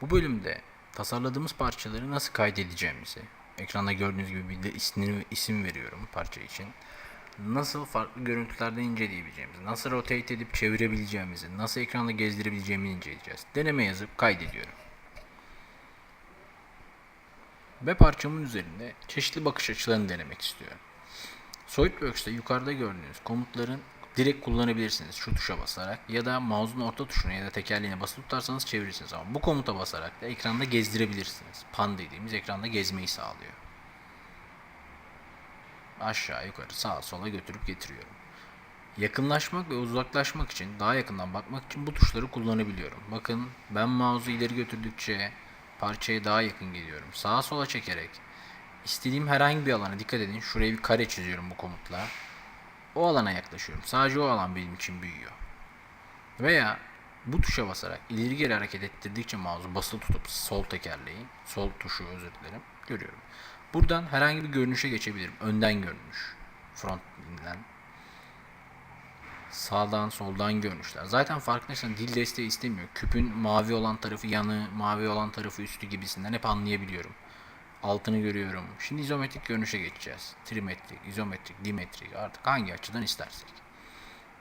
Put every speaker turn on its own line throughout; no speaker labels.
Bu bölümde tasarladığımız parçaları nasıl kaydedeceğimizi, ekranda gördüğünüz gibi bir de ismini, isim veriyorum parça için. Nasıl farklı görüntülerde inceleyebileceğimizi, nasıl rotate edip çevirebileceğimizi, nasıl ekranda gezdirebileceğimizi inceleyeceğiz. Deneme yazıp kaydediyorum. Ve parçamın üzerinde çeşitli bakış açılarını denemek istiyorum. SolidWorks'te yukarıda gördüğünüz komutların direkt kullanabilirsiniz şu tuşa basarak ya da mouse'un orta tuşuna ya da tekerleğine basılı tutarsanız çevirirsiniz ama bu komuta basarak da ekranda gezdirebilirsiniz. Pan dediğimiz ekranda gezmeyi sağlıyor. Aşağı yukarı sağa sola götürüp getiriyorum. Yakınlaşmak ve uzaklaşmak için, daha yakından bakmak için bu tuşları kullanabiliyorum. Bakın ben mouse'u ileri götürdükçe parçaya daha yakın geliyorum. Sağa sola çekerek istediğim herhangi bir alana dikkat edin. Şuraya bir kare çiziyorum bu komutla. O alana yaklaşıyorum. Sadece o alan benim için büyüyor. Veya bu tuşa basarak ileri geri hareket ettirdikçe mouse'u basılı tutup sol tekerleği, sol tuşu özür dilerim, görüyorum. Buradan herhangi bir görünüşe geçebilirim. Önden görünüş. Front'den. Sağdan soldan görünüşler. Zaten farkındaysan dil desteği istemiyor. Küpün mavi olan tarafı yanı, mavi olan tarafı üstü gibisinden hep anlayabiliyorum. Altını görüyorum. Şimdi izometrik görünüşe geçeceğiz. Trimetrik, izometrik, dimetrik artık hangi açıdan istersek.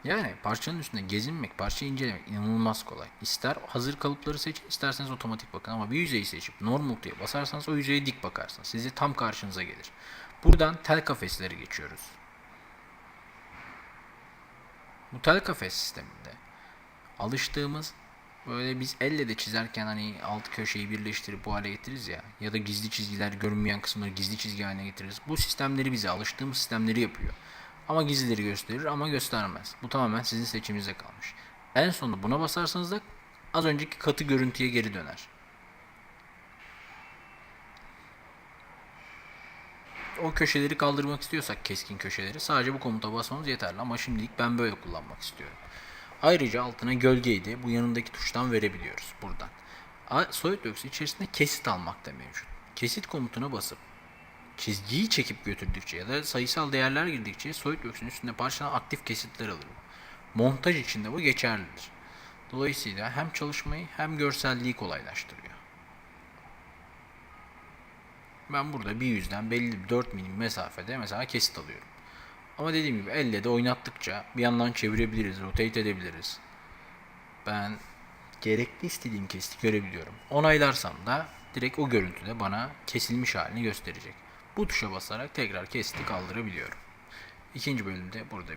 Yani parçanın üstünde gezinmek, parçayı incelemek inanılmaz kolay. İster hazır kalıpları seçin, isterseniz otomatik bakın ama bir yüzeyi seçip normal diye basarsanız o yüzeye dik bakarsınız. Sizi tam karşınıza gelir. Buradan tel kafesleri geçiyoruz. Bu tel kafes sisteminde alıştığımız böyle biz elle de çizerken hani alt köşeyi birleştirip bu hale getiririz ya ya da gizli çizgiler görünmeyen kısımları gizli çizgi haline getiririz. Bu sistemleri bize alıştığımız sistemleri yapıyor. Ama gizlileri gösterir ama göstermez. Bu tamamen sizin seçiminize kalmış. En sonunda buna basarsanız da az önceki katı görüntüye geri döner. O köşeleri kaldırmak istiyorsak keskin köşeleri sadece bu komuta basmamız yeterli ama şimdilik ben böyle kullanmak istiyorum. Ayrıca altına gölgeyi de bu yanındaki tuştan verebiliyoruz buradan. SolidWorks içerisinde kesit almak da mevcut. Kesit komutuna basıp çizgiyi çekip götürdükçe ya da sayısal değerler girdikçe SolidWorks'ün üstünde parçalan aktif kesitler alırım. Montaj için de bu geçerlidir. Dolayısıyla hem çalışmayı hem görselliği kolaylaştırıyor. Ben burada bir yüzden belli bir 4 milim mesafede mesela kesit alıyorum. Ama dediğim gibi elle de oynattıkça bir yandan çevirebiliriz, rotate edebiliriz. Ben gerekli istediğim kesiti görebiliyorum. Onaylarsam da direkt o görüntüde bana kesilmiş halini gösterecek. Bu tuşa basarak tekrar kesiti kaldırabiliyorum. İkinci bölümde burada